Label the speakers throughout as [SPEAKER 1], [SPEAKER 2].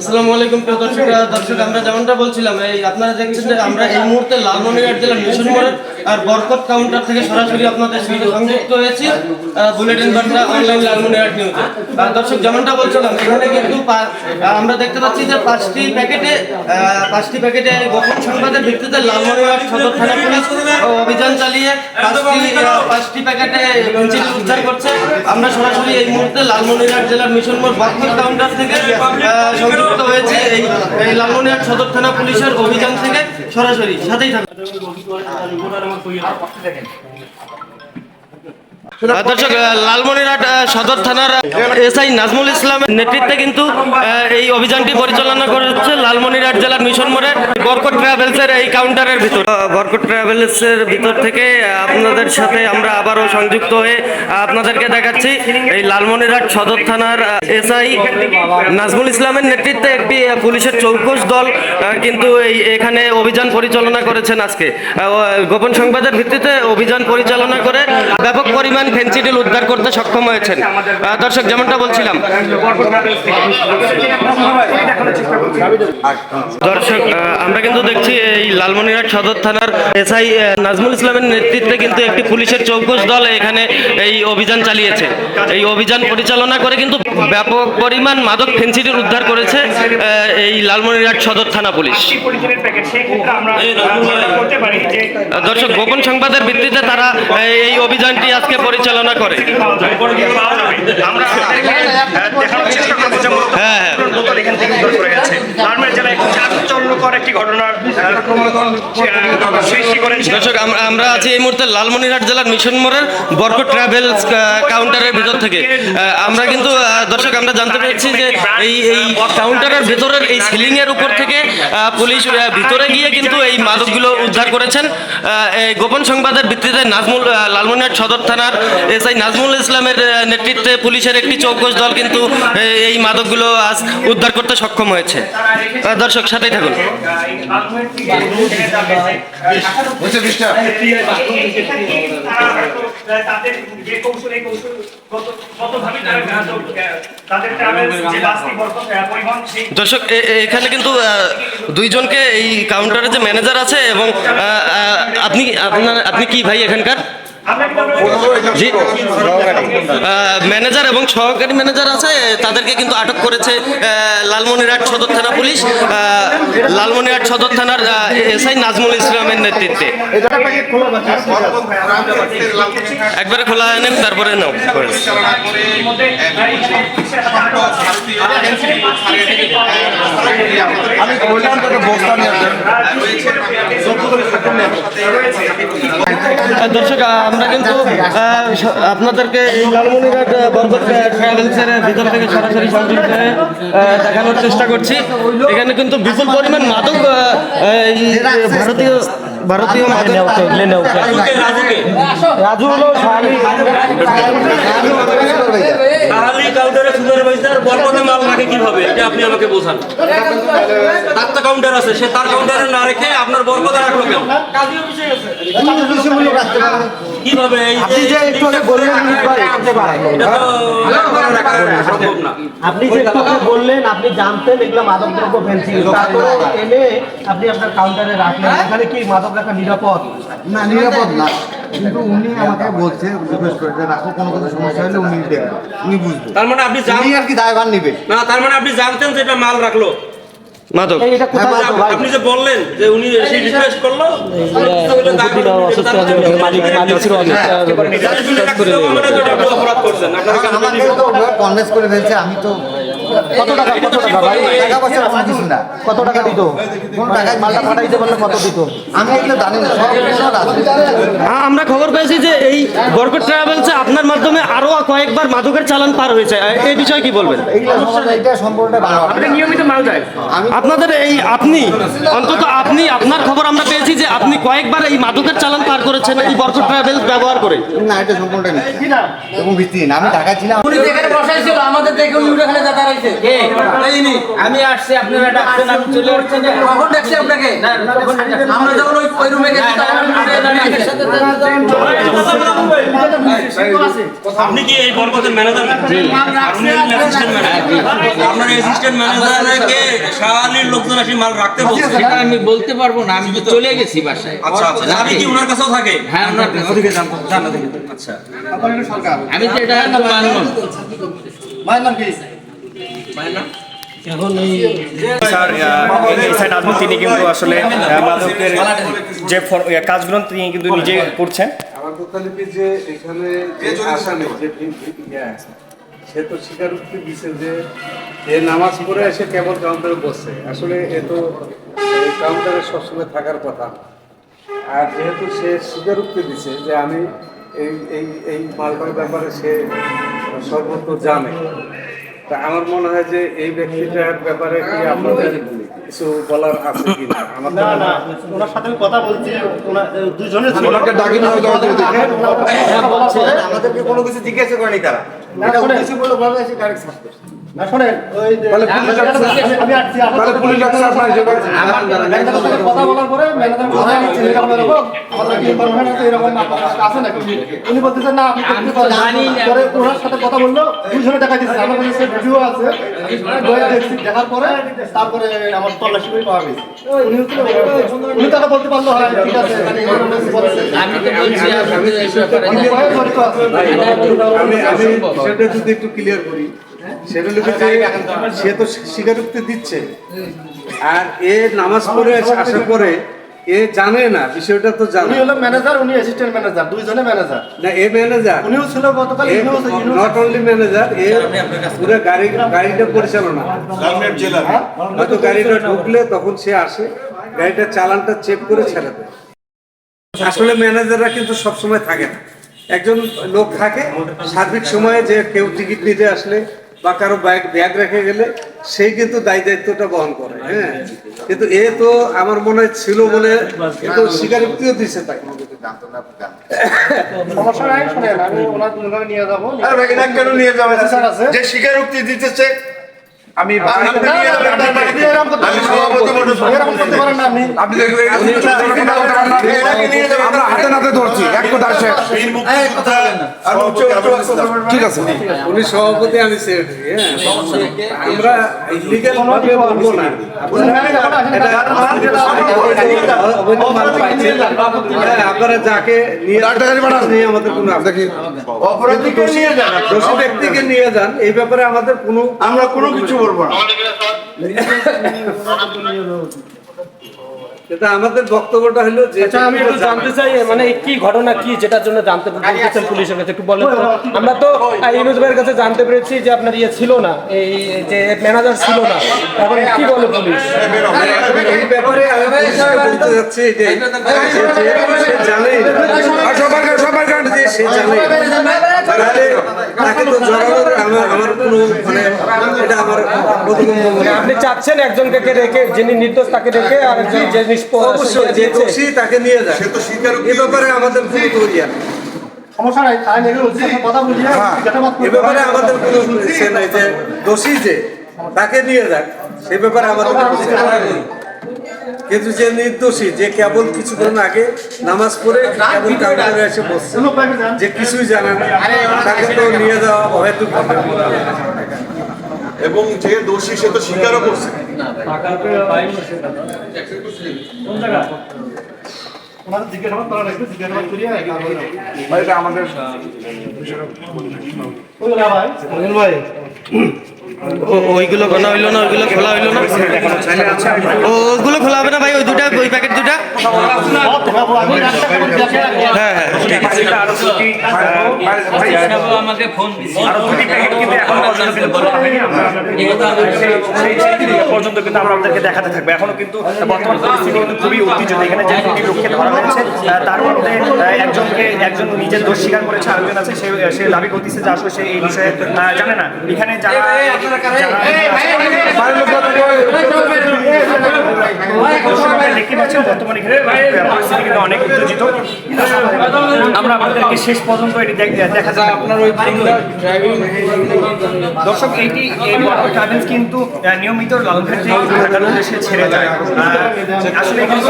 [SPEAKER 1] আসসালামু আলাইকুম প্রিয় দর্শক দর্শক, আমরা যেমনটা বলছিলাম, এই আপনারা দেখছেন যে আমরা এই মুহূর্তে লালমনিরহাট জেলার মিশন মোড়ের আর বরকত কাউন্টার থেকে সরাসরি আপনাদের সঙ্গে সংযুক্ত হয়েছি। বুলেটিন বার্তা অনলাইন লালমনিরহাট নিউজে আর দর্শক, যেমনটা বলছিলাম, এখানে কিন্তু আমরা দেখতে পাচ্ছি যে পাঁচটি প্যাকেটে পাঁচটি প্যাকেটে গোপন সংবাদের ভিত্তিতে লালমনিরহাট সদর থানা পুলিশ অভিযান চালিয়ে পাঁচটি প্যাকেটে উদ্ধার করছে। আমরা সরাসরি এই মুহূর্তে লালমনিরহাট জেলার মিশন মোড় বরকত কাউন্টার থেকে সংযুক্ত হয়েছে। এই এই লালমনিরহাট সদর থানা পুলিশের অভিযান থেকে সরাসরি সাথেই থাকবে 한번 보여라. 아, 왔어 되겠네. দর্শক লালমনিরহাট সদর থানার এসআই নাজমুল ইসলামের নেতৃত্বে কিন্তু এই অভিযানটি পরিচালনা করেছে লালমনিরহাট জেলার মিশন মোড়ের বরকত ট্রাভেলসের এই কাউন্টারের ভিতর। আহ, বরকত ট্রাভেলসের ভিতর থেকে আপনাদের সাথে আমরা আবারও সংযুক্ত হয়ে আপনাদেরকে দেখাচ্ছি এই লালমনিরহাট সদর থানার এসআই নাজমুল ইসলামের নেতৃত্বে একটি পুলিশের চৌকস দল কিন্তু এই এখানে অভিযান পরিচালনা করেছেন আজকে। গোপন সংবাদের ভিত্তিতে অভিযান পরিচালনা করে ব্যাপক পরিমাণ ফেন্সিডিল উদ্ধার করতে সক্ষম হয়েছেন। দর্শক যেমনটা বলছিলাম। দর্শক আমরা কিন্তু দেখছি এই লালমনিরহাট সদর থানার এসআই নাজমুল ইসলামের নেতৃত্বে কিন্তু একটি পুলিশের চৌকস দল এখানে এই অভিযান চালিয়েছে। এই অভিযান পরিচালনা করে কিন্তু ব্যাপক পরিমাণ মাদক ফেন্সিডিল উদ্ধার করেছে এই লালমনিরহাট সদর থানা পুলিশ।
[SPEAKER 2] পারি
[SPEAKER 1] দর্শক গোপন সংবাদের ভিত্তিতে তারা এই অভিযানটি আজকে পরিচালনা করে।
[SPEAKER 2] আমরা
[SPEAKER 1] হ্যাঁ, দর্শক আছি এই মুহূর্তে লালমনিরহাট জেলার মিশন মোড়ের বরকট ট্রাভেলস কাউন্টারের ভিতর থেকে। আহ, আমরা কিন্তু দর্শক আমরা জানতে পেরেছি যে এই এই কাউন্টারের ভিতরের এই সিলিং এর উপর থেকে আহ, পুলিশ ভিতরে গিয়ে কিন্তু এই মাদকগুলো উদ্ধার করেছেন। এই গোপন সংবাদের ভিত্তিতে নাজমুল লালমনিরহাট সদর থানার এসআই নাজমুল ইসলামের নেতৃত্বে পুলিশের একটি চৌকস দল কিন্তু এই মাদকগুলো আজ উদ্ধার করতে সক্ষম হয়েছে। দর্শক সাথেই থাকুন।
[SPEAKER 2] তাদের যে কৌশল এই কৌশল
[SPEAKER 1] দর্শক এখানে কিন্তু দুইজনকে এই কাউন্টারে যে ম্যানেজার আছে এবং আপনি আপনার আপনি কি ভাই এখানকার? ম্যানেজার এবং সহকারী ম্যানেজার আছে তাদেরকে কিন্তু আটক করেছে লালমনিরহাট সদর থানা পুলিশ। লালমনিরহাট সদর থানার এসআই নাজমুল ইসলামের নেতৃত্বে। একবারে খোলা নেন তারপরে নাও
[SPEAKER 3] আমি বললাম তোকে বস্তা নিয়ে
[SPEAKER 1] দর্শক আমরা কিন্তু আপনাদেরকে এই লালমনিরহাট বরকত ট্রাভেলসের ভিতর থেকে সরাসরি সংযুক্ত দেখানোর চেষ্টা করছি। এখানে কিন্তু বিপুল পরিমাণ মাদক ভারতীয় ভারতীয় মাদক রাজু হলো স্বামী।
[SPEAKER 4] কাউন্টারে সুপারভাইজার মাল রাখে কীভাবে? এটা আপনি আমাকে বোঝান। তার তো কাউন্টার আছে সে তার কাউন্টারে না রেখে আপনার রাখল কেন? কীভাবে এই
[SPEAKER 3] আপনি যে একটু আগে বললেন মিনিট ভাই,
[SPEAKER 4] এটা তো রাখা সম্ভব না।
[SPEAKER 5] আপনি যে আগে বললেন আপনি জানতেন এগুলো মাদক দ্রব্য ফেন্সিং তারপরে এনে আপনি আপনার কাউন্টারে রাখলেন। এখানে কি মাদক রাখা নিরাপদ?
[SPEAKER 3] না নিরাপদ না। কিন্তু উনি আমাকে বলছে রিকোয়েস্ট করে যে রাখো কোনো কোনো সমস্যা হলে উনি দেখবেন উনি বুঝবেন
[SPEAKER 4] তার মানে আপনি জান
[SPEAKER 3] আর কি দায়ভার নিবে?
[SPEAKER 4] না তার মানে আপনি জানতেন যে এটা মাল রাখল।
[SPEAKER 1] মাদক।
[SPEAKER 3] হ্যাঁ,
[SPEAKER 4] আপনি যে বললেন যে উনি রিকোয়েস্ট করল অপরাধ করছেন আপনার
[SPEAKER 3] আমাকে তো কনভেন্স করে ফেলছে আমি তো
[SPEAKER 5] কত টাকা কত টাকা ভাই?
[SPEAKER 3] টাকা পয়সা কিছু না।
[SPEAKER 5] কত টাকা দিত?
[SPEAKER 3] কোন টাকা
[SPEAKER 5] মালটা পাঠাইতে পারলে কত দিত?
[SPEAKER 3] আমি এগুলো জানি না
[SPEAKER 1] আমরা খবর পেয়েছি যে এই বরকট ট্রাভেলসে আপনার মাধ্যমে আরও কয়েকবার মাদকের চালান পার হয়েছে। এই বিষয়ে কি বলবেন?
[SPEAKER 3] এটা সম্পূর্ণটা বানানো
[SPEAKER 2] নিয়মিত মাল যায়
[SPEAKER 1] আপনাদের এই আপনি অন্তত আপনি আপনার খবর আমরা পেয়েছি যে আপনি কয়েকবার এই মাদকের চালান পার করেছেন এই বরকট ট্রাভেলস ব্যবহার করে।
[SPEAKER 3] না এটা সম্পূর্ণটা মিথ্যা এবং ভিত্তিহীন আমি ঢাকা ছিলাম।
[SPEAKER 6] আমাদের দেখে উনি উঠে খালি
[SPEAKER 1] কে? আমি আসছি আপনারা ডাকছেন আমি চলে আসছি
[SPEAKER 6] কখন দেখছি আপনাকে
[SPEAKER 1] না,
[SPEAKER 6] আমরা যখন ওই ওই রুমে গেছি আপনি
[SPEAKER 4] কি এই বরকতের ম্যানেজার অ্যাসিস্ট্যান্ট ম্যানেজার আপনার অ্যাসিস্ট্যান্ট ম্যানেজারকে শাহালির লোকজন আসি মাল রাখতে বলছে
[SPEAKER 1] সেটা আমি বলতে পারব না আমি তো চলে গেছি বাসায়
[SPEAKER 4] আচ্ছা আচ্ছা আপনি কি ওনার কাছেও থাকে
[SPEAKER 1] হ্যাঁ ওনার কাছে।
[SPEAKER 4] ওদিকে যান যান আচ্ছা
[SPEAKER 1] আমি তো এটা মানলাম
[SPEAKER 2] স্যার আজমল তিনি কিন্তু আসলে মাদকের যে কাজগুলো তিনি কিন্তু নিজে করছেন।
[SPEAKER 7] আমার কথা যে এখানে যে সে তো স্বীকারোক্তি দিছে যে এ নামাজ পড়ে এসে কেবল কাউন্টারে বসছে। আসলে এ তো কাউন্টারে সবসময় থাকার কথা। আর যেহেতু সে স্বীকারোক্তি দিছে যে আমি এই এই এই মালটার ব্যাপারে সে সর্বত্র জানে। তা আমার মনে হয় যে এই ব্যক্তিটার ব্যাপারে কি আপনাদের কিছু বলার আছে আমার তো মনে
[SPEAKER 8] ওনার সাথে কথা বলছি দুজনের
[SPEAKER 9] ওনাকে ডাকিনি হয়তো
[SPEAKER 8] আমাদেরকে কোনো কিছু জিজ্ঞাসা করেনি তারা। কিছু বলে ভাবে এসে ডাইরেক্ট সার্চ আমি আসছি
[SPEAKER 9] তাহলে পুলিশ ডাকছে আপনার হিসেবে
[SPEAKER 8] ম্যানেজারের সাথে কথা বলার পরে ম্যানেজার বলছে আমি চিনি এরকম? এরকম আমাদের কি ইনফরমেশন আছে এরকম আপনার কাছে আছে নাকি? উনি বলতেছেন না আপনি দেখতে পারেন পরে ওনার সাথে কথা বলল দুজনে দেখা দিচ্ছে। আমার কাছে সে ভিডিও আছে দয়া দেখছি। দেখার পরে তারপরে আমার তল্লাশি করে পাওয়া গেছে। উনি তাকে বলতে পারল হয় ঠিক আছে।
[SPEAKER 1] আমি তো বলছি
[SPEAKER 7] আমি আমি সেটা যদি একটু ক্লিয়ার করি সেটা সে তো স্বীকারোক্তি দিচ্ছে। আর এ নামাজ পড়ে আসার পরে এ জানে না বিষয়টা তো
[SPEAKER 8] উনি
[SPEAKER 7] জানে
[SPEAKER 8] হলো ম্যানেজার উনি অ্যাসিস্ট্যান্ট ম্যানেজার দুইজনে ম্যানেজার
[SPEAKER 7] না এ ম্যানেজার
[SPEAKER 8] উনিও ছিল গতকাল ইনিও
[SPEAKER 7] নট অনলি ম্যানেজার এ পুরো গাড়ি গাড়িটা পরিচালনা। হয়তো গাড়িটা ঢুকলে তখন সে আসে গাড়িটা চালানটা চেক করে ছেড়ে দেয়। আসলে ম্যানেজাররা কিন্তু সবসময় থাকে না। একজন লোক থাকে সার্বিক সময়ে যে কেউ টিকিট নিতে আসলে বা কারও ব্যাগ ব্যাগ রেখে গেলে সেই কিন্তু দায় দায়িত্বটা বহন করে হ্যাঁ? কিন্তু এ তো আমার মনে হয় ছিল বলে কিন্তু স্বীকারোক্তিও দিছে তাকে।
[SPEAKER 8] সমস্যা নাই শুনেন আমি ওনার দুজনে নিয়ে যাব।
[SPEAKER 9] আর ভাই নিয়ে যাবে যে স্বীকারোক্তি দিতেছে আমি আমরা হাতে নাতে ধরছি এক কথা শেষ ঠিক আছে।
[SPEAKER 7] উনি সভাপতি আমি আমরা ভাবে বলব না। আপনারা যাকে নিয়ে আমাদের কোনো দোষী ব্যক্তিকে নিয়ে যান এই ব্যাপারে আমাদের কোনো
[SPEAKER 9] আমরা কোনো কিছু বলব না।
[SPEAKER 7] আমাদের বক্তব্যটা হলো যে
[SPEAKER 5] আচ্ছা আমি একটু জানতে চাই মানে কি ঘটনা কি যেটার জন্য জানতে বলতেছেন পুলিশের কাছে একটু বলেন আমরা তো ইউনুস ভাইয়ের কাছে জানতে পেরেছি যে আপনার ইয়ে ছিল না এই যে ম্যানেজার ছিল না। এখন কি বলে পুলিশ?
[SPEAKER 7] এই ব্যাপারে আমি বলতে যাচ্ছি যে সে যে- সে জানেই না।
[SPEAKER 9] আর সবার কাছে সবার কাছে
[SPEAKER 7] সে জানেই না। তাহলে তাকে তো জড়ানোর আমার আমার কোনো মানে এটা আমার হয়।
[SPEAKER 5] আপনি চাচ্ছেন একজনকে কে রেখে যিনি নির্দোষ তাকে রেখে আর যে যে নিষ্প
[SPEAKER 7] অবশ্যই যে দোষী তাকে নিয়ে যায়। এ ব্যাপারে আমাদের কোনো তৈরি
[SPEAKER 8] সমস্যা নাই কথা বুঝিয়ে
[SPEAKER 7] এ ব্যাপারে আমাদের কোনো সে নাই যে দোষী যে তাকে নিয়ে যাক। সে ব্যাপারে আমাদের সে। কিন্তু যে নির্দোষী যে কেবল কিছুক্ষণ আগে নামাজ পড়ে কেবল কাউন্টারে এসে বসছে। যে কিছুই জানে না তাকে তো নিয়ে যাওয়া হয়তো
[SPEAKER 9] এবং যে দোষী সে তো স্বীকারও করছে
[SPEAKER 8] ওনাদের জিজ্ঞাসাবাদ করা লাগবে জিজ্ঞাসাবাদ করিয়ে
[SPEAKER 9] আমাদের
[SPEAKER 8] ভাই
[SPEAKER 3] ওইগুলো গোনা হইল না, ওইগুলো খোলা হইল না? ও ওইগুলো খোলা হবে না ভাই, ওই দুটা, ওই প্যাকেট দুটা। হ্যাঁ হ্যাঁ
[SPEAKER 2] পর্যন্ত পর্যন্ত কিন্তু দেখাতে থাকব এখনও কিন্তু বর্তমান কিন্তু খুবই উত্তেজিত তার মধ্যে একজনকে একজন নিজের দোষ স্বীকার করেছে, আরেকজন আছে, সে দাবি করতেছে যে আসলে সে এই বিষয়ে জানে না। এখানে যারা দেখতে পাচ্ছেন বর্তমানে এখানে কিন্তু অনেক উত্তেজিত আমরা আপনাদেরকে শেষ পর্যন্ত এটি দেখ- দেখাতে
[SPEAKER 7] আপনার ওই
[SPEAKER 2] দর্শক এইটি এই ট্রাভেলস কিন্তু নিয়মিত লালঘাট থেকে ঢাকার উদ্দেশ্যে ছেড়ে যায় আসলে এখানে।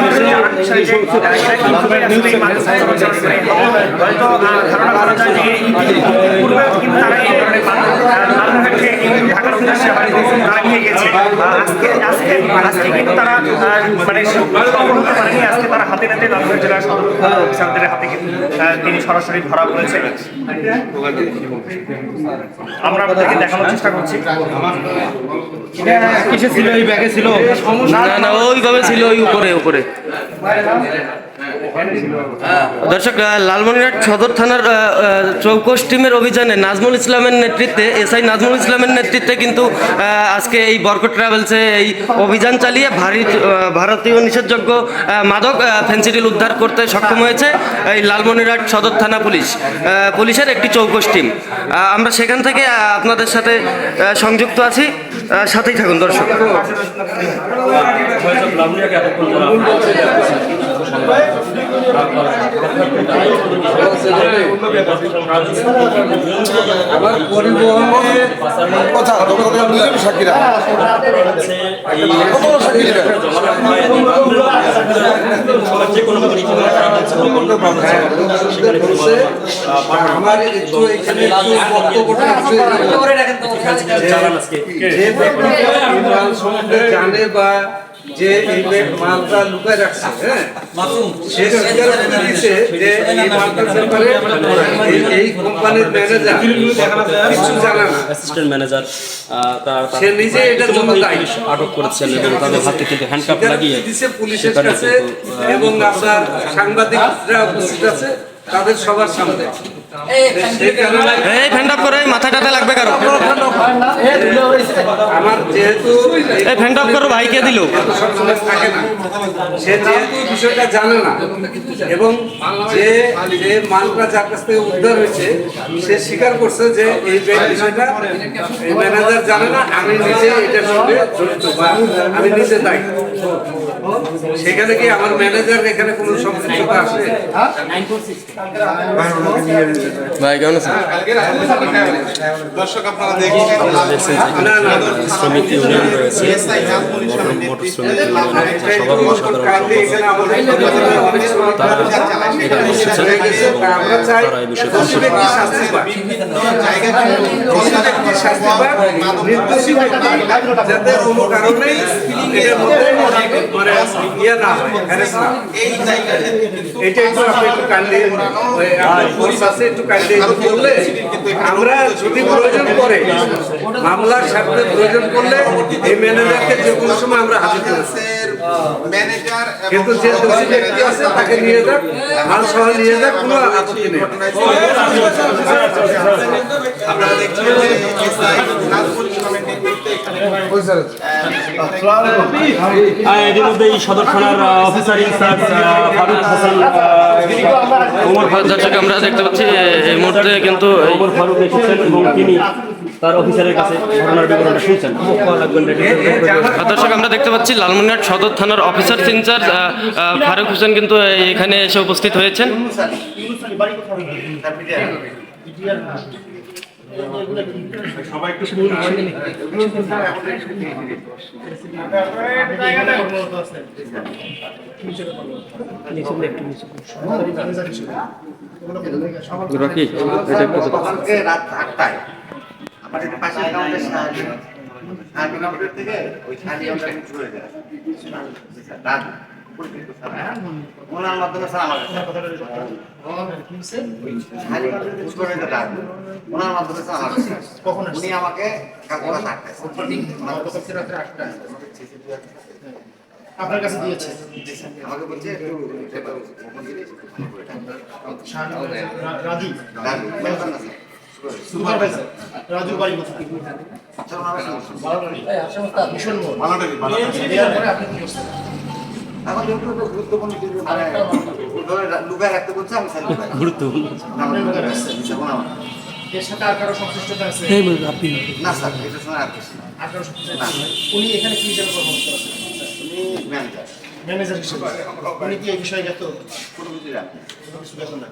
[SPEAKER 2] হয়তো ধারণা করা যায় যে পূর্বে কিন্তু তারা লালঘাট থেকে ঢাকার তারা গেছে। আজকে আজকে আজকে কিন্তু তারা মানে সফল হতে পারেনি। আজকে তারা হাতে নাতে লালঘাট জেলার সদর অফিসারদের হাতে কিন্তু আহ, তিনি সরাসরি ধরা পড়েছে আমরা আপনাদেরকে দেখানোর চেষ্টা করছি।
[SPEAKER 1] কিসে ছিল? এই ব্যাগে ছিল? না না ওইভাবে ছিল ওই উপরে উপরে। দর্শক লালমনিরহাট সদর থানার চৌকস টিমের অভিযানে নাজমুল ইসলামের নেতৃত্বে, এসআই নাজমুল ইসলামের নেতৃত্বে কিন্তু আজকে এই বরকট ট্রাভেলসে এই অভিযান চালিয়ে ভারী ভারতীয় নিষেধযোগ্য মাদক ফেন্সিডিল উদ্ধার করতে সক্ষম হয়েছে এই লালমনিরহাট সদর থানা পুলিশ পুলিশের একটি চৌকস টিম। আমরা সেখান থেকে আপনাদের সাথে সংযুক্ত আছি সাথেই থাকুন দর্শক।
[SPEAKER 7] আমার পরিবহনে
[SPEAKER 4] কথা বুঝলেন দিবেন
[SPEAKER 7] আমার একটু এখানে বক্তব্যটা আছে যে সম্বন্ধে জানে বা যে এই মালটা লুকায় রাখছে হ্যাঁ? সে স্বীকার করে দিয়েছে যে এই মালটার ব্যাপারে এই- কোম্পানির ম্যানেজার কিছু জানে না।
[SPEAKER 9] অ্যাসিস্ট্যান্ট ম্যানেজার তার
[SPEAKER 7] সে নিজে জন্য দায়ী।
[SPEAKER 9] আটক করেছেন এবং তাদের হাতে কিন্তু হ্যান্ডকাপ লাগিয়ে
[SPEAKER 7] দিছে পুলিশের কাছে এবং আপনার সাংবাদিকরা উপস্থিত আছে তাদের সবার সামনে।
[SPEAKER 1] এই ফ্যান্ড অফ করে মাথা টাথা লাগবে কারও।
[SPEAKER 7] আমার যেহেতু
[SPEAKER 1] এই ফ্যান্ড অফ করো ভাই কে দিল।
[SPEAKER 7] থাকে না সে যেহেতু বিষয়টা জানে না এবং যে যে মালটা যার কাছ থেকে উদ্ধার হয়েছে সে স্বীকার করছে যে এই বিষয়টা ম্যানেজার জানে না আমি নিজে এটার সঙ্গে জড়িত বা আমি নিজে দায়ী। সেখানে কি আমার ম্যানেজার এখানে কোনো সম্পৃক্ততা আছে?
[SPEAKER 1] ভাই কেমন আছেন?
[SPEAKER 4] দর্শক আপনারা দেখছেন
[SPEAKER 9] শ্রমিক ইউনিয়ন রয়েছে। মোটর শ্রমিক। এসেছেন
[SPEAKER 7] হয়ে গেছে। আমরা চাই।
[SPEAKER 9] তারা এই বিষয়ে
[SPEAKER 7] যাতে কোনো এটার মধ্যে মানে ইয়ে না হয়, না। হয়। এটা একটু আপনি একটু আছে কাইন্ডলি বললে আমরা যদি প্রয়োজন পড়ে মামলার স্বার্থে প্রয়োজন পড়লে এই ম্যানেজারকে যে কোনো সময় আমরা হাজির
[SPEAKER 4] ম্যানেজার
[SPEAKER 7] কিন্তু যে দোষী ব্যক্তি আছে তাকে নিয়ে যাক মাল সহ নিয়ে যাক কোনো আপত্তি নেই
[SPEAKER 4] আপনারা দেখছেন যে
[SPEAKER 1] দর্শক আমরা দেখতে পাচ্ছি এই মুহূর্তে কিন্তু
[SPEAKER 9] ওমর ফারুক এসেছেন এবং তিনি তার অফিসারের কাছে ঘটনার বিবরণটা শুনছেন।
[SPEAKER 1] দর্শক আমরা দেখতে পাচ্ছি লালমনিরহাট সদর থানার অফিসার ইনচার্জ ফারুক হোসেন কিন্তু এখানে এসে উপস্থিত হয়েছেন।
[SPEAKER 3] কালকে রাত আটটায় আমাদের পাশে অ্যাকাউন্টে সাহায্য সাহায্য কাউন্টার থেকে ওই সাহায্য কাউন্টার শুরু হয়ে যায় রাত? ওনার মাধ্যমে স্যার আমার হয়ে। ওনার মাধ্যমে স্যার আমার কাছে। উনি আমাকে কালকে রাত
[SPEAKER 8] আপনার কাছে দিয়েছে
[SPEAKER 3] আমাকে বলছে একটু।
[SPEAKER 8] রাজু
[SPEAKER 3] রাজু।
[SPEAKER 8] সুপারভাইজার রাজু বাড়ি কোথায়
[SPEAKER 3] আচ্ছা, ওনার কাছে
[SPEAKER 8] মিশন মোড়
[SPEAKER 4] বানাটারি
[SPEAKER 8] আপনি কি করছেন
[SPEAKER 3] এখন যেহেতু গুরুত্বপূর্ণ কিছু মানে লুকায় রাখতে বলছে আমি স্যার লুকায়
[SPEAKER 9] গুরুত্বপূর্ণ
[SPEAKER 3] আপনি লুকায় রাখছেন যেমন আমার
[SPEAKER 8] এর সাথে আর কারও সংশ্লিষ্টতা আছে
[SPEAKER 3] না স্যার এটার সঙ্গে আর কিছু
[SPEAKER 8] আর কারও সংশ্লিষ্টতা উনি এখানে কি হিসেবে কর্মরত আছেন
[SPEAKER 3] উনি ম্যানেজার
[SPEAKER 8] ম্যানেজার হিসেবে উনি কি এই বিষয়ে গেত
[SPEAKER 3] কোনো কিছু রাখেন
[SPEAKER 8] কোনো কিছু গেত না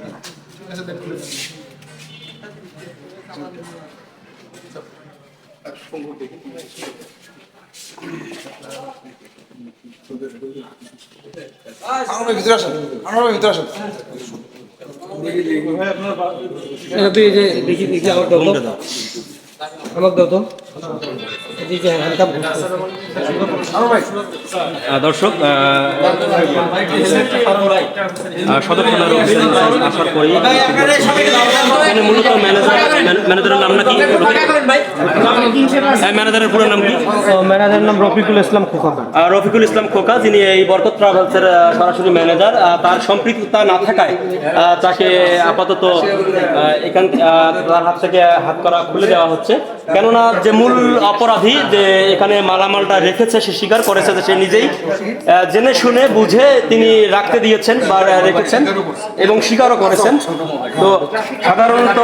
[SPEAKER 9] আমার ভিতরে আসেন আমার ভিতরে আসেন।
[SPEAKER 5] দেখি দেখি আমার দাও আমার দাও তো।
[SPEAKER 4] দর্শক সদর থানার আসার এখানে মূলত ম্যানেজার ম্যানেজারের নাম নাকি? হ্যাঁ, ম্যানেজারের পুরো নাম কি?
[SPEAKER 5] ম্যানেজারের নাম রফিকুল ইসলাম খোকা।
[SPEAKER 4] রফিকুল ইসলাম খোকা যিনি এই বরকত ট্রাভেলসের সরাসরি ম্যানেজার। তার সম্পৃক্ততা না থাকায় তাকে আপাতত এখান তার হাত থেকে হাত করা খুলে দেওয়া হচ্ছে। কেননা যে মূল অপরাধী যে এখানে মালামালটা রেখেছে সে স্বীকার করেছে যে সে নিজেই জেনে শুনে বুঝে তিনি রাখতে দিয়েছেন বা রেখেছেন এবং স্বীকারও করেছেন তো সাধারণত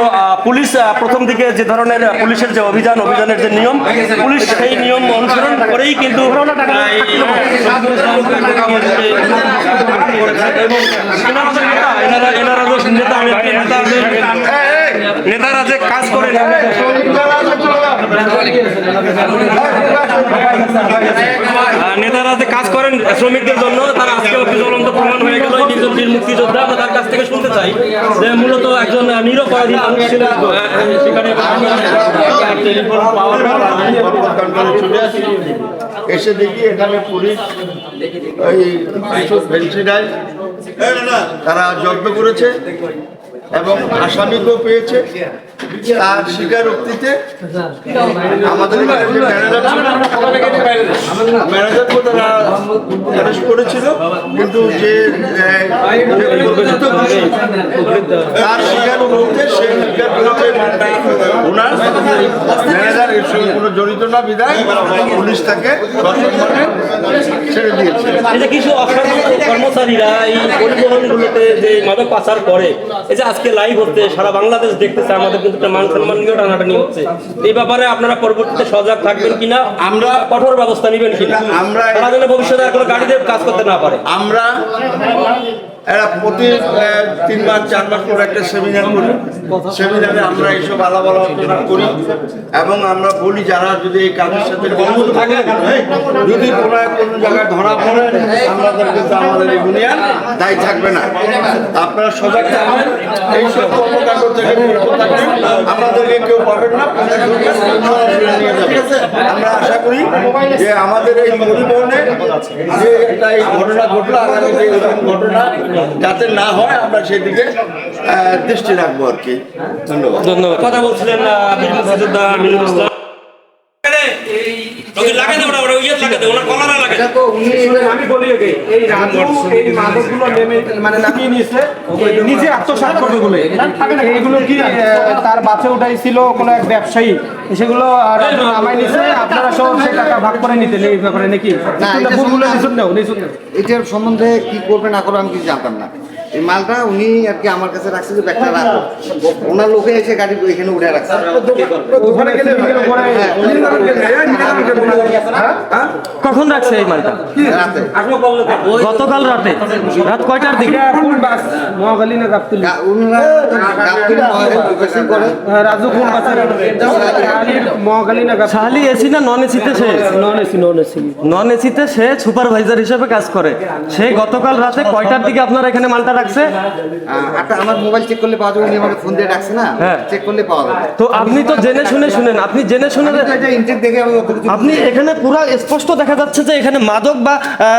[SPEAKER 4] পুলিশ প্রথম দিকে যে ধরনের পুলিশের যে অভিযান অভিযানের যে নিয়ম পুলিশ সেই নিয়ম অনুসরণ করেই কিন্তু নেতারা যে কাজ করেন আহ, নেতারা যে কাজ করেন শ্রমিকদের জন্য, তারা আজকে জ্বলন্ত প্রমাণ হয়ে গেল। মুক্তিযোদ্ধা, আমরা তার কাছ থেকে শুনতে চাই যে মূলত একজন নিরপরাধী মানুষ সেখানে
[SPEAKER 3] এসে দেখি এখানে পুলিশ, ওই কিছু তারা করেছে। এবং আসামিকেও পেয়েছে তার স্বীকারোক্তিতে আমাদের ম্যানেজার অ্যারেস্ট করেছিল, কিন্তু যে, তার স্বীকার ওনার। ম্যানেজার এর সঙ্গে কোনো জড়িত না বিধায় পুলিশ তাকে ছেড়ে দিয়েছে।
[SPEAKER 4] কিছু কর্মচারীরা এই পরিবহনগুলোতে যে মাদক পাচার করে, এই যে আজকে লাইভ হচ্ছে সারা বাংলাদেশ দেখতেছে আমাদের কিন্তু একটা মান সম্মান নিয়েও টানাটানি হচ্ছে। এই ব্যাপারে আপনারা পরবর্তীতে সজাগ থাকবেন কিনা আমরা কঠোর ব্যবস্থা নেবেন কিনা?
[SPEAKER 3] আমরা-
[SPEAKER 4] সারা ভবিষ্যতে আর কোনো গাড়িদের কাজ করতে না পারে।
[SPEAKER 3] আমরা এরা প্রতি আহ, তিন মাস চার মাস পর একটা সেমিনার করি। সেমিনারে আমরা এইসব আলাপ আলোচনা করি এবং আমরা বলি যারা যদি এই কাজের সাথে জড়িত থাকে যদি কোনো কোনো জায়গায় ধরা পড়ে আমাদের কিন্তু আমাদের এই দুনিয়ার দায়ী থাকবে না। আপনারা সজাগ থাকবেন এইসব কর্মকাণ্ড থেকে বিরত থাকবেন। আমাদেরকে কেউ পাবেন না আমরা আশা করি যে আমাদের এই পরিবহনে যে একটা এই ঘটনা ঘটলো আগামীতে এরকম ঘটনা যাতে না হয় আমরা সেদিকে আহ, দৃষ্টি রাখব আর কি ধন্যবাদ
[SPEAKER 4] ধন্যবাদ কথা বলছিলেন ইসলাম লাগাতে ওটা ওটা লাগাতে ওনার
[SPEAKER 5] আমি বলি আগে এই রাজু এই মাদকগুলো নেমে মানে নামিয়ে নিয়েছে? নিজে আত্মসাৎ করবে বলে। এইগুলো কি তার বাসে উঠাইছিল কোনো এক ব্যবসায়ী। সেগুলো আর আমায় নিছে আপনারা সব সেই টাকা ভাগ করে নিতেন এই ব্যাপারে নাকি?
[SPEAKER 8] না, এটা সম্বন্ধে কি করবে না। করবে আমি কিছু জানতাম না। এই মালটা উনি আর কি আমার কাছে রাখছে যে ব্যাগটা রাখো। ওনার লোকে এসে গাড়ি এখানে উঠে রাখছে।
[SPEAKER 1] কখন রাখছে এই মালটা?
[SPEAKER 8] রাতে।
[SPEAKER 1] গতকাল রাতে? রাত কয়টার দিকে?
[SPEAKER 5] কোন বাস। মহাখালী না গাবতলি
[SPEAKER 8] ওনারা গাবতলী মহাখালী করে।
[SPEAKER 5] রাজু কোন বাসে। না
[SPEAKER 1] শাহালি এসি না নন এসিতে সে
[SPEAKER 5] non AC non AC
[SPEAKER 1] non এসিতে সে সুপারভাইজার হিসেবে কাজ করে। সে গতকাল রাতে কয়টার দিকে আপনার এখানে মালটা
[SPEAKER 8] আহ, একটা আমার মোবাইল চেক করলে পাওয়া যাবে উনি আমাকে ফোন দিয়ে ডাকছে না
[SPEAKER 1] হ্যাঁ।
[SPEAKER 8] চেক করলে পাওয়া যাবে।
[SPEAKER 1] তো আপনি তো জেনে শুনে শুনেন আপনি জেনে শুনে
[SPEAKER 8] ইন্টেক দেখে আমি
[SPEAKER 1] আপনি এখানে পুরো স্পষ্ট দেখা যাচ্ছে যে এখানে মাদক বা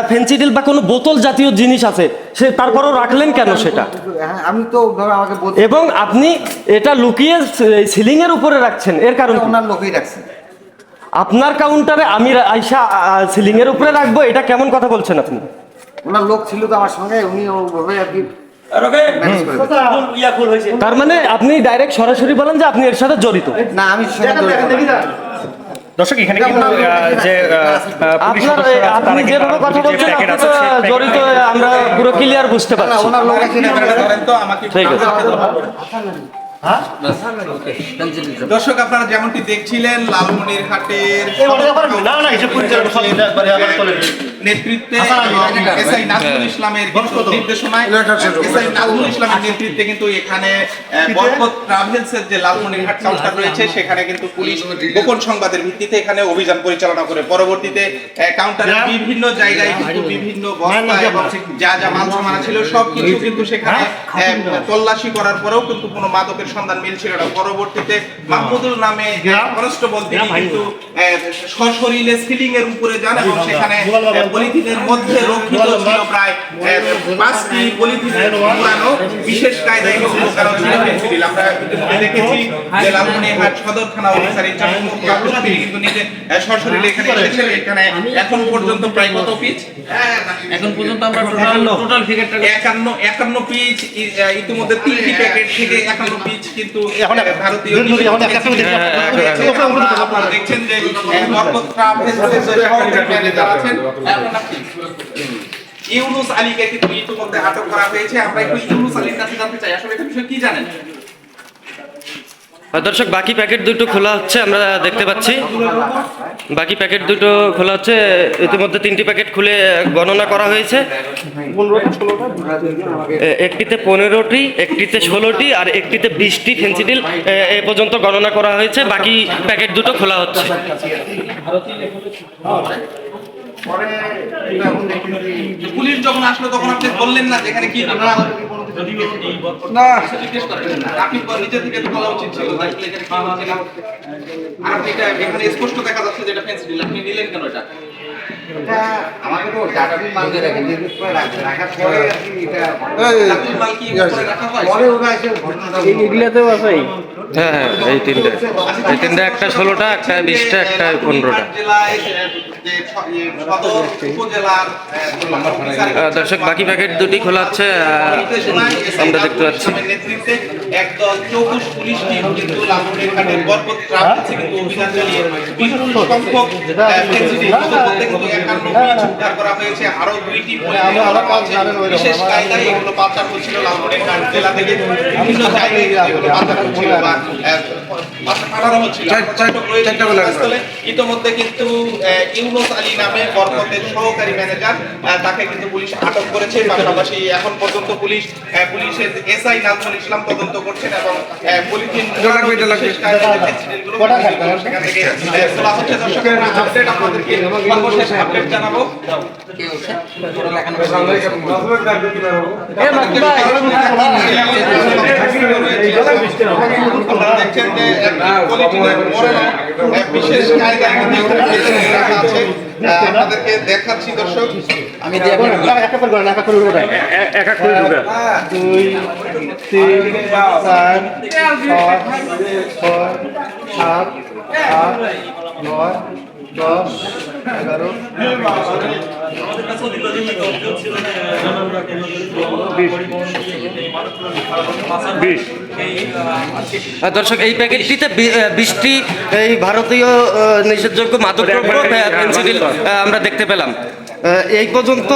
[SPEAKER 1] ফেন্সিডিল বা কোনো বোতল জাতীয় জিনিস আছে। সে তারপরও রাখলেন কেন সেটা?
[SPEAKER 8] হ্যাঁ আমি তো আমাকে
[SPEAKER 1] এবং আপনি এটা লুকিয়ে সিলিং এর উপরে রাখছেন এর কারণ কি?
[SPEAKER 8] ওনার লোকেই রাখছে।
[SPEAKER 1] আপনার কাউন্টারে আমি আইসা সিলিং এর উপরে রাখব এটা কেমন কথা বলছেন আপনি?
[SPEAKER 8] ওনার লোক ছিল তো আমার সঙ্গে উনি ওভাবে আর কি
[SPEAKER 4] ইয়া
[SPEAKER 1] তার মানে আপনি ডাইরেক্ট সরাসরি বলেন যে আপনি এর সাথে জড়িত।
[SPEAKER 8] না আমি
[SPEAKER 2] দর্শক এখানে কিন্তু যে
[SPEAKER 1] আপনি যেভাবে কথা বলছেন জড়িত আমরা পুরো ক্লিয়ার বুঝতে পারছি।
[SPEAKER 8] ওনার লোক এসে
[SPEAKER 1] ঠিক আছে।
[SPEAKER 9] দর্শক আপনারা যেমনটি দেখছিলেন লালমনির হাটের নেতৃত্বে এসআই নাজমুল ইসলামের নির্দেশনায় এসআই নাজমুল ইসলামের নেতৃত্বে কিন্তু এখানে বরকত ট্রাভেলসের যে লালমনিরহাট কাউন্টার রয়েছে সেখানে কিন্তু পুলিশ গোপন সংবাদের ভিত্তিতে এখানে অভিযান পরিচালনা করে। পরবর্তীতে কাউন্টারের বিভিন্ন জায়গায় কিন্তু বিভিন্ন বস্তা এবং যা যা মাল সামানা ছিল সব কিছু কিন্তু সেখানে আহ, তল্লাশি করার পরেও কিন্তু কোনো মাদকের সন্ধান মিলছিল না। পরবর্তীতে মাহমুদুল নামে কনস্টেবল তিনি কিন্তু সশরীরে সিলিং এর উপরে যান এবং সেখানে পলিথিনের মধ্যে রক্ষিত ছিল প্রায় পাঁচটি পলিথিনের পুরানো বিশেষ কায়দায় লুকানো ছিল। আমরা ইতিমধ্যে দেখেছি। যে লালমনিরহাট সদর থানা অফিসার ইনচার্জ তিনি কিন্তু নিজে সশরীরে এখানে এসেছেন এখানে এখন পর্যন্ত প্রায় কত পিচ
[SPEAKER 3] এখন পর্যন্ত আমরা টোটাল টোটাল ফিগারটা
[SPEAKER 9] একান্ন একান্ন পিচ ইতিমধ্যে তিনটি প্যাকেট থেকে একান্ন পিচ কিন্তু ভারতীয় দেখছেন যে আহ, বরকত ট্রাভেলসের যে সহকারী ম্যানেজার আছেন এখন আপনি ইউনুস আলীকে কিন্তু ইতিমধ্যে আটক করা হয়েছে? আমরা একটু ইউনুস আলীর কাছে জানতে চাই। আসলে এটা বিষয় কি জানেন?
[SPEAKER 1] দর্শক, বাকি প্যাকেট দুটো খোলা হচ্ছে, আমরা দেখতে পাচ্ছি। বাকি প্যাকেট দুটো খোলা হচ্ছে, ইতিমধ্যে তিনটি প্যাকেট খুলে গণনা করা হয়েছে। একটিতে পনেরোটি, একটিতে ষোলোটি, আর একটিতে বিশটি ফেন্সিডিল এ- পর্যন্ত গণনা করা হয়েছে। বাকি প্যাকেট দুটো খোলা হচ্ছে।
[SPEAKER 9] পুলিশ যখন আসলো তখন আপনি বললেন না যে এখানে কি না। জিজ্ঞেস করেন না। আপনি নিজে থেকে তো বলা উচিত ছিল। আর আপনি এটা এখানে স্পষ্ট দেখা যাচ্ছে যে এটা ফেন্সিডিল আপনি নিলেন কেন এটা?
[SPEAKER 7] আমাকে তো ডাস্টবিন মালকে রাখেন। নির্দেশ করে রাখেন রাখার পরে আর কি এটা
[SPEAKER 9] লাকড়ির মাল কি রাখা হয়?
[SPEAKER 7] পরে ওরা এসে
[SPEAKER 5] এগুলাতেও আছে?
[SPEAKER 1] হ্যাঁ হ্যাঁ এই তিনটে। এই তিনটে একটা ষোলোটা একটা বিশটা একটা পনেরোটা।
[SPEAKER 9] জেলায় যে ছ- এ, সদর উপজেলার এ,
[SPEAKER 1] আহ, দর্শক বাকি প্যাকেট দুটি খোলা হচ্ছে আমরা দেখতে পাচ্ছি।
[SPEAKER 9] নেতৃত্বে একদল চৌকুশ পুলিশ টিম কিন্তু লালমনির ঘাটের বরকত ট্রাভেলসে কিন্তু অভিযান চালিয়ে বিপুল সংখ্যক আহ, ফেন্সিডিল মধ্যে কিন্তু একান্ন পিচ উদ্ধার করা হয়েছে। আরও দুইটি বিশেষ কায়দায় এগুলো পাচার হচ্ছিল লালমনির ঘাট জেলা থেকে। বিভিন্ন জায়গায় এগুলো পাচার হচ্ছিল বা পাঠানো হচ্ছিল। পর্যটক রয়েছে ঘটনাস্থলে। ইতোমধ্যে কিন্তু ইউনুস আলী নামে বরকতের সহকারী ম্যানেজার তাকে কিন্তু পুলিশ আটক করেছে। পাশাপাশি এখন পর্যন্ত পুলিশ পুলিশের এসআই নাজমুল ইসলাম তদন্ত করছেন এবং পলিথিন সেখান থেকে হচ্ছে আপডেট আপনাদেরকে সর্বশেষ আপডেট জানাব। আপনারা দেখছেন যে বিশেষ কায়দায় আছে। আপনাদেরকে দেখাচ্ছি দর্শক।
[SPEAKER 8] আমি।
[SPEAKER 2] এক এক করে ঢুকে
[SPEAKER 8] দুই তিন চার ছয় ছয় সাত আট নয় দশ এগারো
[SPEAKER 2] বিশ।
[SPEAKER 1] দর্শক এই প্যাকেটটিতে বৃষ্টি বিশটি এই ভারতীয় নিষেধযোগ্য মাদকদ্রব্য আহ, আমরা দেখতে পেলাম। এই পর্যন্ত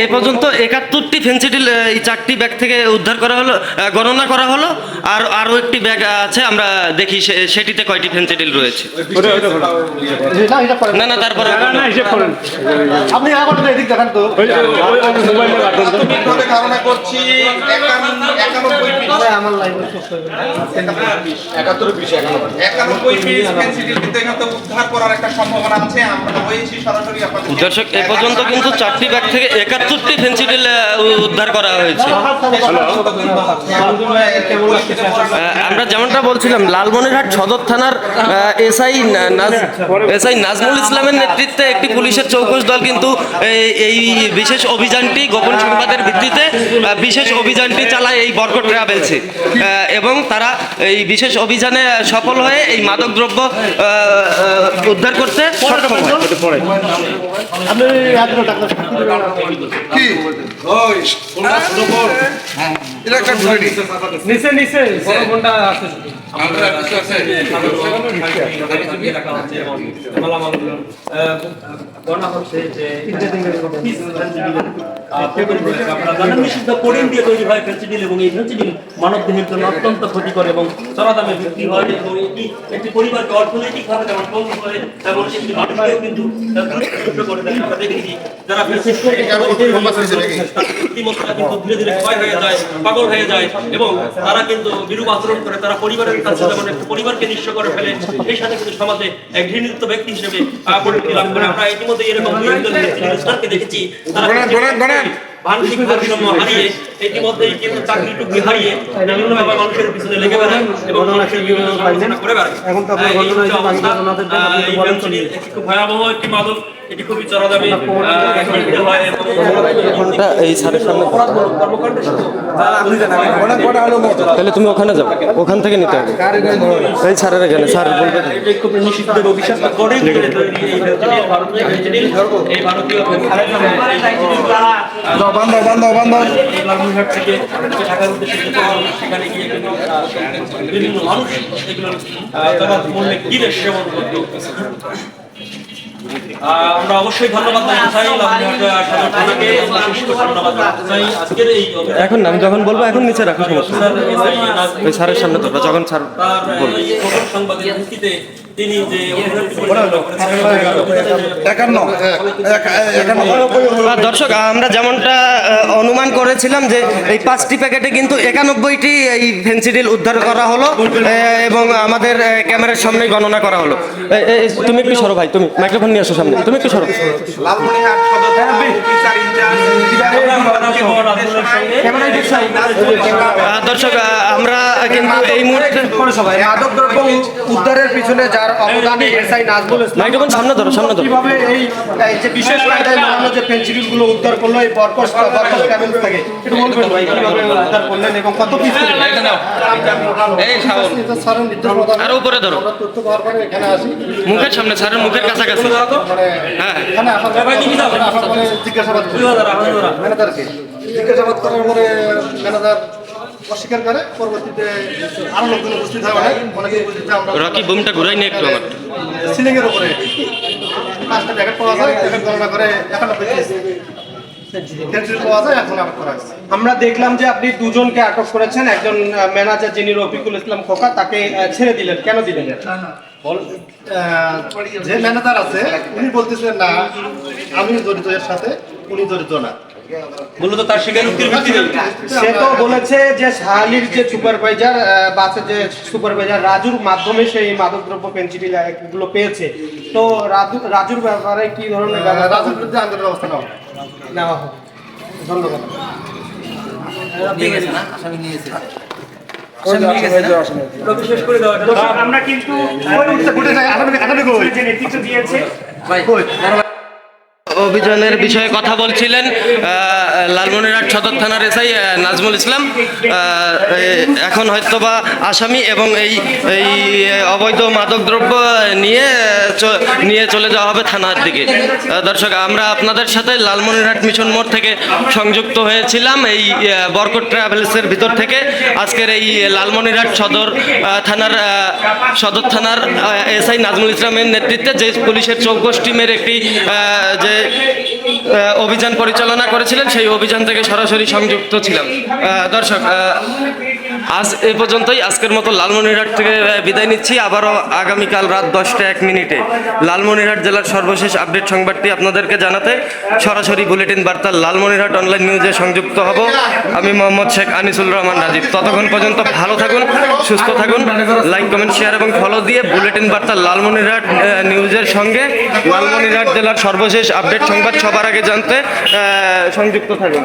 [SPEAKER 1] এই পর্যন্ত একাত্তরটি ফেন্সিডিল এই চারটি ব্যাগ থেকে উদ্ধার করা হলো গণনা করা হলো আর আরও একটি ব্যাগ আছে আমরা দেখি সে- সেটিতে কয়টি ফেন্সিডিল রয়েছে।
[SPEAKER 8] না
[SPEAKER 1] না তারপরে
[SPEAKER 8] আপনি এদিক দেখান তো।
[SPEAKER 9] ধারণা করছি একানব্বই পিস। একানব্বই পিস পেন্সিল কিন্তু এখান উদ্ধার করার একটা সম্ভাবনা আছে।
[SPEAKER 1] দর্শক, এ পর্যন্ত কিন্তু চারটি ব্যাগ থেকে একাত্তরটি ফেন্সিডিল উদ্ধার করা হয়েছে। আমরা যেমনটা বলছিলাম, লালমনিরহাট সদর থানার এসআই এসআই নাজমুল ইসলামের নেতৃত্বে একটি পুলিশের চৌকস দল কিন্তু এই- বিশেষ অভিযানটি গোপন সংবাদের ভিত্তিতে বিশেষ অভিযানটি চালায় এই বরকট ট্রাভেলসে। এবং তারা এই বিশেষ অভিযানে সফল হয়ে এই মাদকদ্রব্য উদ্ধার করতে সক্ষম।
[SPEAKER 7] কোনটা
[SPEAKER 5] নিচে নিচে বড় ফোনটা আছে
[SPEAKER 7] আমরা কিছু আছে
[SPEAKER 4] বলা হচ্ছে যে নিষিদ্ধ কোডিং দিয়ে তৈরি হয় ফেন্সিডিল এবং এই ফেন্সিডিল মানব দেহের জন্য অত্যন্ত ক্ষতিকর এবং চড়া দামে বিক্রি হয় এবং এটি একটি পরিবারকে অর্থনৈতিকভাবে যেমন বন্ধ করে তেমন একটি মানুষকেও কিন্তু করে। দেয় আমরা দেখেছি যারা কিন্তু ধীরে ধীরে ক্ষয় হয়ে যায় পাগল হয়ে যায় এবং তারা কিন্তু বিরূপ আচরণ করে তারা পরিবারের কাছে যেমন একটা পরিবারকে নিঃস্ব করে ফেলে। সেই সাথে কিন্তু সমাজে এক ঘৃণিত ব্যক্তি হিসেবে পরিণতি লাভ করে। আমরা ইতিমধ্যে এরকম সরকারকে দেখেছি মানসিক ভারসাম্য হারিয়ে ইতিমধ্যেই কিন্তু চাকরি হারিয়ে বিভিন্নভাবে মানুষের পিছনে লেগে বেড়ায় এবং মানুষের বিভিন্ন করে বেড়ায়
[SPEAKER 5] এখন তো আপনার ঘটনা
[SPEAKER 4] হচ্ছে
[SPEAKER 5] হয়েছে
[SPEAKER 4] অবস্থা।
[SPEAKER 5] বাংলাদেশ ওনাদের জন্য আপনি
[SPEAKER 4] আহ,
[SPEAKER 5] একটু
[SPEAKER 4] এই
[SPEAKER 5] বলেন তো।
[SPEAKER 4] ফেন্সিডিল একটি খুব ভয়াবহ একটি মাদক এটি খুবই চড়া দামে হয় এবং
[SPEAKER 1] ঘণ্টা এই স্যারের সামনে?
[SPEAKER 4] কর্মকাণ্ড
[SPEAKER 1] তাহলে তুমি ওখানে যাও ওখান থেকে নিতে হবে। এই স্যারের এখানে স্যার বলবে তো।
[SPEAKER 4] এটি খুব নিষিদ্ধ এবং করে এই ভারতীয় ফেন্সিডিল এই ভারতীয় ফেন্সিডিল তারা
[SPEAKER 7] বান্ধব বান্ধব বান্ধব
[SPEAKER 4] লালমনিরহাট থেকে ঢাকার উদ্দেশ্যে সেখানে গিয়ে বিভিন্ন মানুষ এগুলো জবাব মূল্যে কিনে সেবন করতো আমরা অবশ্যই ধন্যবাদ চাই। আজকের এই
[SPEAKER 1] এখন আমি যখন বলব এখন নিচে রাখো সমস্যা। ওই স্যারের সামনে তো যখন স্যার বলবে।
[SPEAKER 4] তিনি যে
[SPEAKER 1] দর্শক আমরা যেমনটা অনুমান করেছিলাম যে এই পাঁচটি প্যাকেটে কিন্তু একানব্বইটি এই ফেন্সিডিল উদ্ধার করা হলো এবং আমাদের ক্যামেরার সামনে গণনা করা হলো। তুমি একটু সরো ভাই তুমি মাইক্রোফোন নিয়ে আসো সামনে। তুমি একটু সরো। দর্শক আমরা কিন্তু এই মুহূর্তে
[SPEAKER 8] মাদক দ্রব্য উদ্ধারের পিছনে যার অবদান এসআই নাজমুল ইসলাম
[SPEAKER 1] মাইক্রোফোন সামনে ধরো সামনে ধরো
[SPEAKER 8] কীভাবে এই যে বিশেষ কায়দায় বানানো যে পেন্সিলগুলো উদ্ধার করল এই বরকস বরকস ক্যাবিন থেকে একটু বলবেন ভাই কীভাবে উদ্ধার করলেন এবং কত পিস এই মতো
[SPEAKER 1] আরও উপরে ধরো মুখের সামনে স্যারের মুখের কাছাকাছি
[SPEAKER 8] মানে
[SPEAKER 1] হ্যাঁ
[SPEAKER 8] জিজ্ঞাসাবাদ জিজ্ঞাসাবাদ করার পরে ম্যানেজার অস্বীকার করে পরবর্তীতে আরও লোকজন উপস্থিত হয় অনেক। অনেকে উপস্থিত হয় আমরা
[SPEAKER 1] রকি বুমটা ঘুরাই নিয়ে একটু আমার।
[SPEAKER 8] সিলিং এর উপরে। পাঁচটা প্যাকেট পাওয়া যায় প্যাকেট গণনা করে একানব্বই আমরা দেখলাম যে আপনি দুজনকে আটক করেছেন একজন ম্যানেজার যিনি রফিকুল ইসলাম খোকা তাকে ছেড়ে দিলেন। কেন দিলেন যে ম্যানেজার আছে উনি বলতেছেন না আমি জড়িত এর সাথে উনি জড়িত না।
[SPEAKER 4] মূলত তার স্বীকারোক্তির ভিত্তিতে।
[SPEAKER 8] সে তো বলেছে যে শাহালির যে সুপারভাইজার বাসের যে সুপারভাইজার রাজুর মাধ্যমে সেই মাদকদ্রব্য পেন্সিলগুলো পেয়েছে। তো রাজু রাজুর ব্যাপারে কি ধরনের রাজুর বিরুদ্ধে আন্দোলন ব্যবস্থা নেওয়া হবে? নেওয়া হবে। ধন্যবাদ।
[SPEAKER 4] করে
[SPEAKER 5] আমরা কিন্তু দিয়েছে।
[SPEAKER 1] অভিযানের বিষয়ে কথা বলছিলেন লালমনিরহাট সদর থানার এসআই নাজমুল ইসলাম। এখন হয়তোবা আসামি এবং এই এই অবৈধ মাদকদ্রব্য নিয়ে নিয়ে চলে যাওয়া হবে থানার দিকে। দর্শক, আমরা আপনাদের সাথে লালমনিরহাট মিশন মোড় থেকে সংযুক্ত হয়েছিলাম এই বরকট ট্রাভেলসের ভিতর থেকে। আজকের এই লালমনিরহাট সদর থানার সদর থানার এসআই নাজমুল ইসলামের নেতৃত্বে যে পুলিশের চৌকস টিমের একটি যে অভিযান পরিচালনা করেছিলেন সেই অভিযান থেকে সরাসরি সংযুক্ত ছিলাম। দর্শক আজ এ পর্যন্তই। আজকের মতো লালমনিরহাট থেকে বিদায় নিচ্ছি। আবারও আগামীকাল রাত দশটা এক মিনিটে লালমনিরহাট জেলার সর্বশেষ আপডেট সংবাদটি আপনাদেরকে জানাতে সরাসরি বুলেটিন বার্তা লালমনিরহাট অনলাইন নিউজে সংযুক্ত হব। আমি মোহাম্মদ শেখ আনিসুল রহমান রাজীব। ততক্ষণ পর্যন্ত ভালো থাকুন, সুস্থ থাকুন, লাইক, কমেন্ট, শেয়ার এবং ফলো দিয়ে বুলেটিন বার্তা লালমনিরহাট নিউজের সঙ্গে লালমনিরহাট জেলার সর্বশেষ আপডেট সংবাদ সবার আগে জানতে সংযুক্ত থাকুন।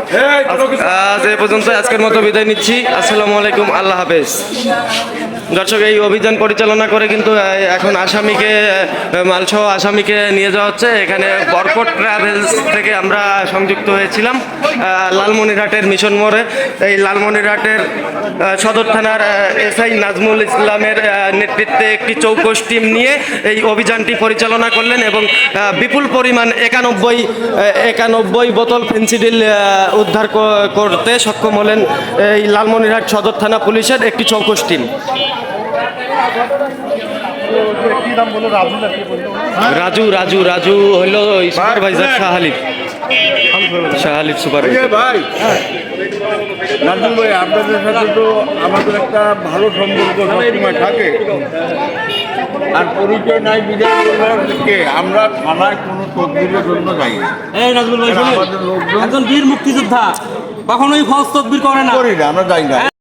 [SPEAKER 1] আজ এ পর্যন্ত আজকের মতো বিদায় নিচ্ছি। আসসালামু আলাইকুম। আল্লাহ হাফেজ। দর্শক, এই অভিযান পরিচালনা করে কিন্তু এখন আসামিকে মালসহ আসামিকে নিয়ে যাওয়া হচ্ছে। এখানে বরকট ট্রাভেলস থেকে আমরা সংযুক্ত হয়েছিলাম লালমনিরহাটের মিশন মোড়ে। এই লালমনিরহাটের সদর থানার এসআই নাজমুল ইসলামের নেতৃত্বে একটি চৌকস টিম নিয়ে এই অভিযানটি পরিচালনা করলেন এবং বিপুল পরিমাণ একানব্বই একানব্বই বোতল ফেন্সিডিল উদ্ধার করতে সক্ষম হলেন এই লালমনিরহাট সদর থানা পুলিশের একটি চৌকস টিম।
[SPEAKER 8] রাজু
[SPEAKER 1] রাজু রাজু রাজু হলো সুপারভাইজার শাহ আলিফ। শাহ আলিফ সুপারভাইজার
[SPEAKER 10] ভাই নাজমুল ভাই আপনাদের সাথে তো আমাদের একটা ভালো সম্পর্ক সবসময় থাকে। আর পরিচয় নাই বিদেশকে আমরা থানায় কোনো তদবিরের জন্য যাই
[SPEAKER 4] এই নাজমুল ভাই একজন বীর মুক্তিযোদ্ধা কখনোই ফলস তদবির করে
[SPEAKER 10] করি না আমরা যাই না।